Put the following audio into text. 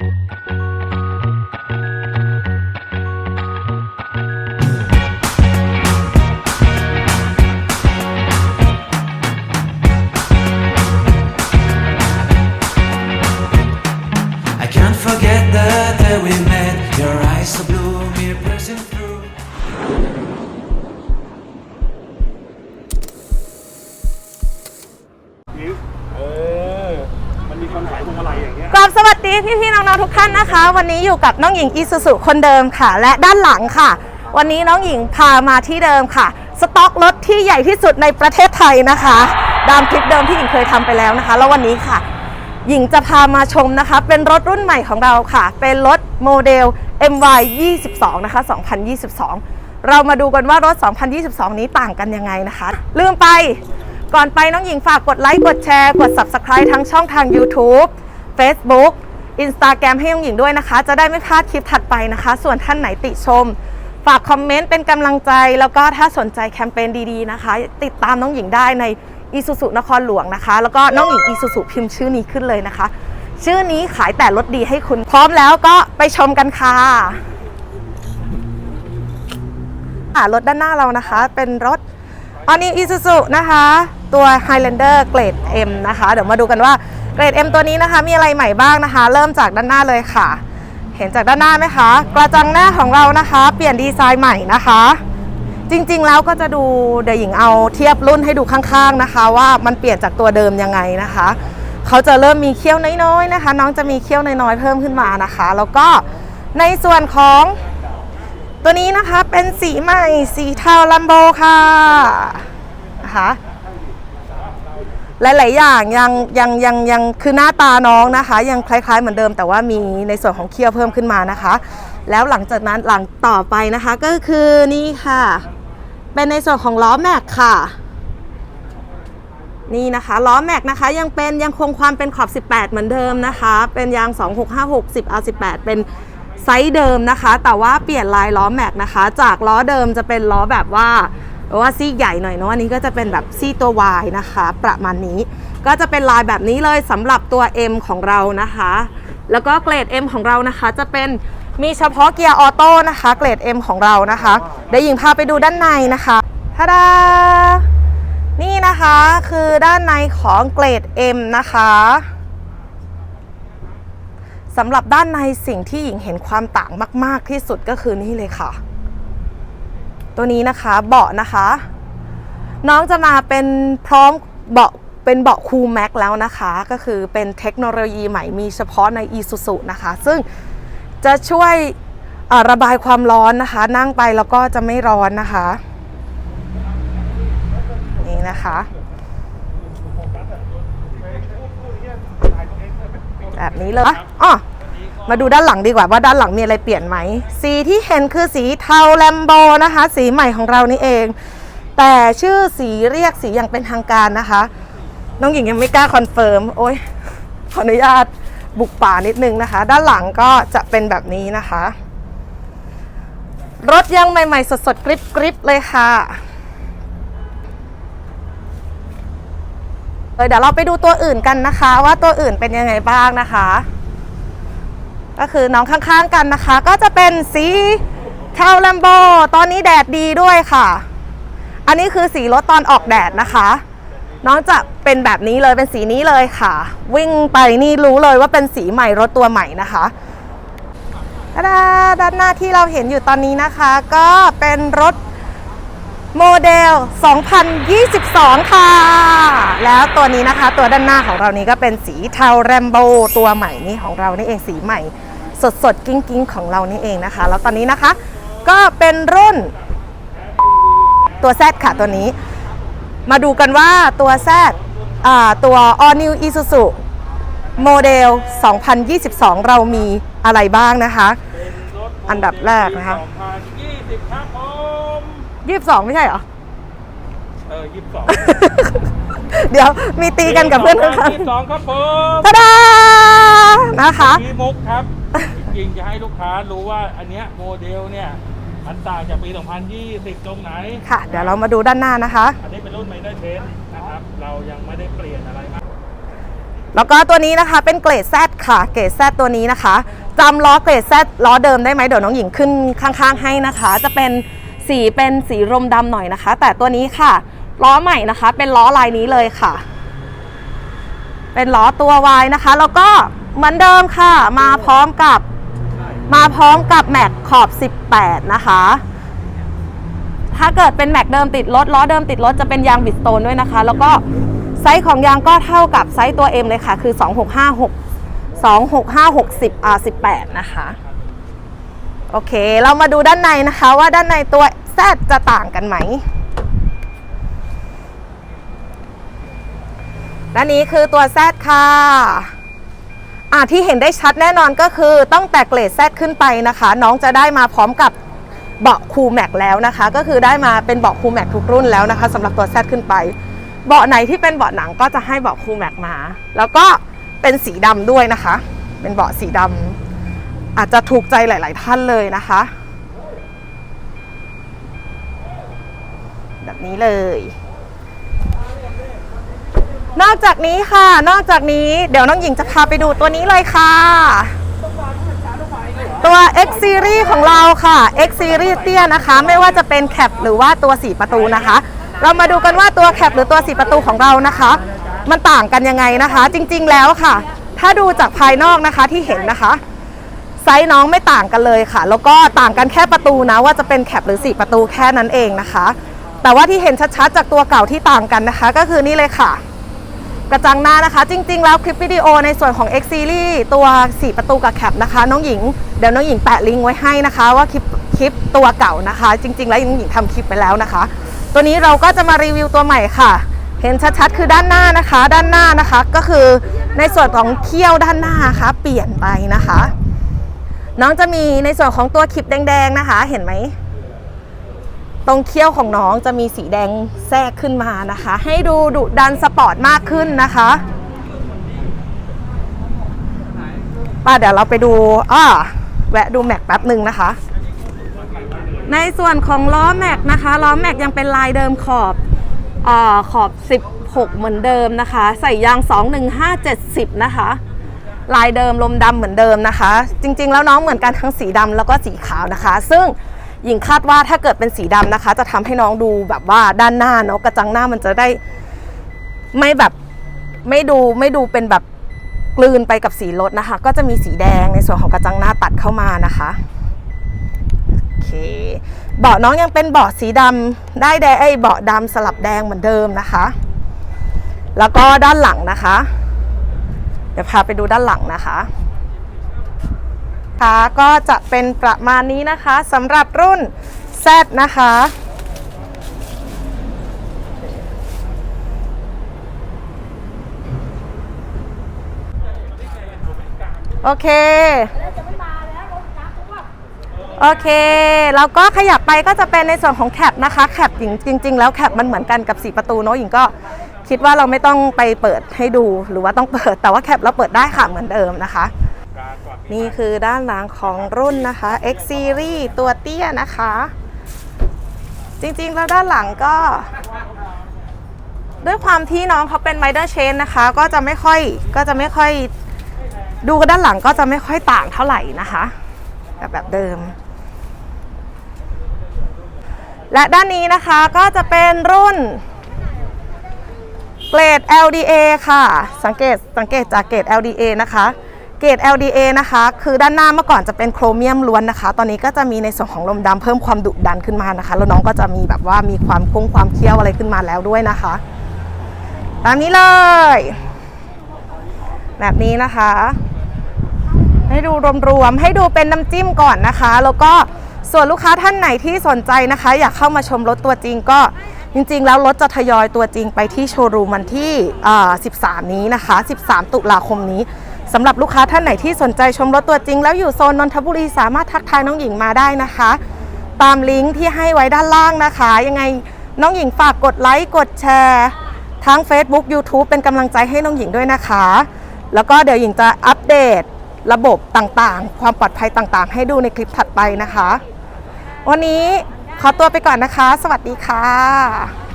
I พี่ๆน้องๆทุกท่านนะคะ วันนี้อยู่กับน้องหญิงอีซูซุคนเดิมค่ะ และด้านหลังค่ะ วันนี้น้องหญิงพามาที่เดิมค่ะ สต็อกรถที่ใหญ่ที่สุดในประเทศไทยนะคะตามคลิปเดิมที่หญิงเคยทำไปแล้วนะคะ แล้ววันนี้ค่ะ หญิงจะพามาชมนะคะ เป็นรถรุ่นใหม่ของเราค่ะ เป็นรถโมเดล MY 22นะคะ2022 เรามาดูกันว่ารถ 2022 นี้ต่างกันยังไงนะคะ ลืมไปก่อนไปน้องหญิงฝากกดไลค์กดแชร์กด Subscribe ทั้งช่องทาง YouTube Facebook Instagram ให้น้องหญิงด้วยนะคะ จะได้ไม่พลาดคลิปถัดไปนะคะ ส่วนท่านไหนติชม ฝากคอมเมนต์เป็นกำลังใจ แล้วก็ถ้าสนใจแคมเปญดีๆนะคะ ติดตามน้องหญิงได้ในอีซูซุนครหลวงนะคะ แล้วก็น้องหญิงอีซูซุพิมพ์ชื่อนี้ขึ้นเลยนะคะ ชื่อนี้ขายแต่รถดีให้คุณพร้อมแล้วก็ไปชมกันค่ะอ่ารถด้านหน้าเรานะคะ เป็นรถอันนี้อีซูซุนะคะ ตัว Highlander เกรด M นะคะ เดี๋ยวมาดูกันว่า เกรด M ตัวนี้นะคะมีอะไรใหม่บ้างนะคะ เริ่มจากด้านหน้าเลยค่ะ เห็นจากด้านหน้าไหมคะ กระจังหน้าของเรานะคะ เปลี่ยนดีไซน์ใหม่นะคะ จริงๆแล้วก็จะดูเดี๋ยวหญิงเอาเทียบรุ่นให้ดูข้างๆนะคะ ว่ามันเปลี่ยนจากตัวเดิมยังไงนะคะเขาจะเริ่มมีเขี้ยวน้อยๆนะคะ น้องจะมีเขี้ยวน้อยๆเพิ่มขึ้นมานะคะ แล้วก็ในส่วนของตัวนี้นะคะเป็นสีใหม่สีเทาลัมโบค่ะนะคะ หลาย ๆ อย่างยังยังยังยังคือหน้าตาน้องนะคะ ยังคล้าย ๆ เหมือนเดิม แต่ว่ามีในส่วนของเคี้ยวเพิ่มขึ้นมานะคะ แล้วหลังจากนั้นหลังต่อไปนะคะก็คือนี่ค่ะ เป็นในส่วนของล้อแม็กค่ะ นี่นะคะล้อแม็กนะคะ ยังเป็นยังคงความเป็นขอบ 18 เหมือนเดิมนะคะ เป็นยาง 2656 10 R18 เป็นไซส์เดิมนะคะ แต่ว่าเปลี่ยนลายล้อแม็กนะคะ จากล้อเดิมจะเป็นล้อแบบว่า ว่าซี่ใหญ่หน่อยเนาะอันนี้ก็จะเป็นแบบซี่ตัว Y นะคะ ประมาณนี้ ก็จะเป็นลายแบบนี้เลยสำหรับตัว M ของเรานะคะ แล้วก็เกรด M ของเรานะคะจะเป็นมีเฉพาะเกียร์ออโต้นะคะ เกรด M ของเรานะคะเดี๋ยวหญิงพาไปดูด้านในนะคะท่าดานี่นะคะคือด้านในของเกรด M นะคะสำหรับด้านในสิ่งที่หญิงเห็นความต่างมาก ๆ ที่สุดก็คือนี่เลยค่ะ ตัวนี้นะคะเบาะนะคะ น้องจะมาเป็นพร้อมเบาะเป็นเบาะคูลแม็กแล้วนะคะ ก็คือเป็นเทคโนโลยีใหม่มีเฉพาะใน Isuzu นะคะ ซึ่งจะช่วยระบายความร้อนนะคะ นั่งไปแล้วก็จะไม่ร้อนนะคะ นี่นะคะแบบนี้เลยอ๋อ มาดูด้านหลังดีกว่าว่าด้านหลังมีอะไรเปลี่ยนไหม สีที่เห็นคือสีเทาแลมโบนะคะ สีใหม่ของเรานี่เอง แต่ชื่อสีเรียกสีอย่างเป็นทางการนะคะ น้องหญิงยังไม่กล้าคอนเฟิร์มโอ้ยขออนุญาตบุกป่านิดนึงนะคะ ด้านหลังก็จะเป็นแบบนี้นะคะ รถยังใหม่ๆ สดๆกริบๆเลยค่ะเดี๋ยวเราไปดูตัวอื่นกันนะคะ ว่าตัวอื่นเป็นยังไงบ้างนะคะ ก็คือน้องข้างๆกันนะคะ ก็จะเป็นสีเทาแลมโบตอนนี้แดดดีด้วยค่ะ อันนี้คือสีรถตอนออกแดดนะคะ น้องจะเป็นแบบนี้เลยเป็นสีนี้เลยค่ะ วิ่งไปนี่รู้เลยว่าเป็นสีใหม่รถตัวใหม่นะคะดาด้านหน้าที่เราเห็นอยู่ตอนนี้นะคะ ก็เป็นรถโมเดล 2022 ค่ะ แล้วตัวนี้นะคะ ตัวด้านหน้าของเรานี้ก็เป็นสีเทาแรมโบตัวใหม่นี่ของเรานี่เองสีใหม่ สดสดๆกิ้งกิ้งๆของเรานี่เองนะคะ แล้วตอนนี้นะคะก็เป็นรุ่นตัว Z ค่ะตัวนี้ มาดูกันว่าตัว Z อ่าตัว All New Isuzu โมเดล 2022 เรามีอะไรบ้างนะคะ อันดับแรกนะคะ2020ครับผม22 ไม่ใช่เหรอ เออ22 เดี๋ยวมีตีกันกับเพื่อนข้าง22 ครับผมๆตาดานะคะมีมุกครับจ ริงๆจะให้ลูกค้ารู้ว่าอันเนี้ยโมเดลเนี่ยมันต่างจากปี 2020 ตรงไหน ค่ะ เดี๋ยวเรามาดูด้านหน้านะคะ อันนี้เป็นรุ่นไมเนอร์เชนนะครับ เรายังไม่ได้เปลี่ยนอะไรมากแล้วก็ตัวนี้นะคะเป็นเกรด Z ค่ะ เกรด Z ตัวนี้นะคะจำล้อเกรด Z ล้อเดิมได้ไหมเดี๋ยวน้องหญิงขึ้นข้างๆให้นะคะ จะเป็นสีเป็นสีรมดำหน่อยนะคะ แต่ตัวนี้ค่ะล้อใหม่นะคะ เป็นล้อลายนี้เลยค่ะ เป็นล้อตัว Y นะคะ แล้วก็เหมือนเดิมค่ะ มาพร้อมกับ มาพร้อมกับแม็กขอบ 18 นะคะ ถ้าเกิดเป็นแม็กเดิมติดรถล้อเดิมติดรถจะเป็นยางบิดสโตนด้วยนะคะ แล้วก็ไซส์ของยางก็เท่ากับไซส์ตัว M เลยค่ะ คือ 2656 26560 R18 นะคะ โอเค เรามาดูด้านในนะคะว่าด้านในตัว Z จะต่างกันไหมด้านนี้คือตัว Z ค่ะ อ่าที่เห็นได้ชัดแน่นอนก็คือต้องแต่เกรด Z ขึ้นไปนะคะ น้องจะได้มาพร้อมกับเบาะคูลแม็กแล้วนะคะ ก็คือได้มาเป็นเบาะคูลแม็กทุกรุ่นแล้วนะคะสำหรับตัว Z ขึ้นไป เบาะไหนที่เป็นเบาะหนังก็จะให้เบาะคูลแม็กมา แล้วก็เป็นสีดำด้วยนะคะ เป็นเบาะสีดำอาจจะถูกใจหลาย ๆ ท่านเลยนะคะ แบบนี้เลย นอกจากนี้ค่ะ นอกจากนี้เดี๋ยวน้องหญิงจะพาไปดูตัวนี้เลยค่ะ ตัว X Series ของเราค่ะ X Series เตี้ยนะคะ ไม่ว่าจะเป็นแคปหรือว่าตัว4ประตูนะคะ เรามาดูกันว่าตัวแคปหรือตัว4ประตูของเรานะคะ มันต่างกันยังไงนะคะ จริงๆแล้วค่ะ ถ้าดูจากภายนอกนะคะที่เห็นนะคะไซส์น้องไม่ต่างกันเลยค่ะ แล้วก็ต่างกันแค่ประตูนะ ว่าจะเป็นแคปหรือ4ประตูแค่นั้นเองนะคะ แต่ว่าที่เห็นชัดๆจากตัวเก่าที่ต่างกันนะคะ ก็คือนี่เลยค่ะ กระจังหน้านะคะ จริง ๆ แล้วคลิปวิดีโอในส่วนของ X Series ตัว 4 ประตูกับแคปนะคะ น้องหญิงเดี๋ยวน้องหญิงแปะลิงก์ไว้ให้นะคะ ว่าคลิปคลิปตัวเก่านะคะ จริง ๆ แล้วน้องหญิงทำคลิปไปแล้วนะคะ ตัวนี้เราก็จะมารีวิวตัวใหม่ค่ะ เห็นชัดๆ คือด้านหน้านะคะ ด้านหน้านะคะ ก็คือในส่วนของเขี้ยวด้านหน้าค่ะเปลี่ยนไปนะคะ น้องจะมีในส่วนของตัวคลิปแดง ๆ นะคะ เห็นไหม ตรงเขี้ยวของน้องจะมีสีแดงแทรกขึ้นมานะคะ ให้ดูดุดันสปอร์ตมากขึ้นนะคะป้าเดี๋ยวเราไปดูอ่าแวะดูแม็กแป๊บหนึ่งนะคะ ในส่วนของล้อแม็กนะคะล้อแม็กยังเป็นลายเดิมขอบอ่าขอบ 16 เหมือนเดิมนะคะ ใส่ยาง 21570 นะคะ ลายเดิมลมดำเหมือนเดิมนะคะ จริง ๆ แล้วน้องเหมือนกันทั้งสีดำแล้วก็สีขาวนะคะ ซึ่ง หญิงคาดว่าถ้าเกิดเป็นสีดำนะคะ จะทำให้น้องดูแบบว่าด้านหน้าเนาะกระจังหน้ามันจะได้ไม่แบบไม่ดูไม่ดูเป็นแบบกลืนไปกับสีรถนะคะ ก็จะมีสีแดงในส่วนของกระจังหน้าตัดเข้ามานะคะโอเคเบาะน้องยังเป็นเบาะสีดำได้แดงไอ้เบาะดำสลับแดงเหมือนเดิมนะคะ แล้วก็ด้านหลังนะคะ เดี๋ยวพาไปดูด้านหลังนะคะ ค่ะก็จะเป็นประมาณนี้นะคะสำหรับรุ่น Z นะคะ โอเค โอเคแล้วก็ขยับไปก็จะเป็นในส่วนของแคปนะคะ แคปจริงจริงๆแล้วแคปมันเหมือนกันกับ4ประตูเนอะหญิงก็คิดว่าเราไม่ต้องไปเปิดให้ดูหรือว่าต้องเปิดแต่ว่าแคปเราเปิดได้ค่ะเหมือนเดิมนะคะ นี่คือด้านหลังของรุ่นนะคะ X Series ตัวเตี้ยนะคะ จริงๆ แล้วด้านหลังก็ ด้วยความที่น้องเขาเป็นไมเดอร์เชนนะคะ ก็จะไม่ค่อยก็จะไม่ค่อยดูด้านหลังก็จะไม่ค่อยต่างเท่าไหร่นะคะแบบแบบเดิม และด้านนี้นะคะก็จะเป็นรุ่นเกรด LDA ค่ะ สังเกตสังเกตจากเกรด LDA นะคะ เกรด LDA นะคะ คือด้านหน้าเมื่อก่อนจะเป็นโครเมียมล้วนนะคะ ตอนนี้ก็จะมีในส่วนของลมดำเพิ่มความดุดันขึ้นมานะคะ แล้วน้องก็จะมีแบบว่ามีความค้งความเคี้ยวอะไรขึ้นมาแล้วด้วยนะคะ ตามนี้เลย แบบนี้นะคะ ให้ดูรวมๆ ให้ดูเป็นน้ำจิ้มก่อนนะคะ แล้วก็ส่วนลูกค้าท่านไหนที่สนใจนะคะ อยากเข้ามาชมรถตัวจริงก็จริงๆ แล้วรถจะทยอยตัวจริงไปที่โชว์รูมวันที่ 13 นี้นะคะ 13 ตุลาคมนี้ สำหรับลูกค้าท่านไหนที่สนใจชมรถตัวจริง แล้วอยู่โซนนนทบุรีสามารถทักทายน้องหญิงมาได้นะคะ ตามลิงก์ที่ให้ไว้ด้านล่างนะคะ ยังไงน้องหญิงฝากกดไลค์กดแชร์ทั้ง Facebook YouTube เป็นกำลังใจให้น้องหญิงด้วยนะคะ แล้วก็เดี๋ยวหญิงจะอัปเดตระบบต่างๆ ความปลอดภัยต่างๆ ให้ดูในคลิปถัดไปนะคะ วันนี้ขอตัวไปก่อนนะคะ สวัสดีค่ะ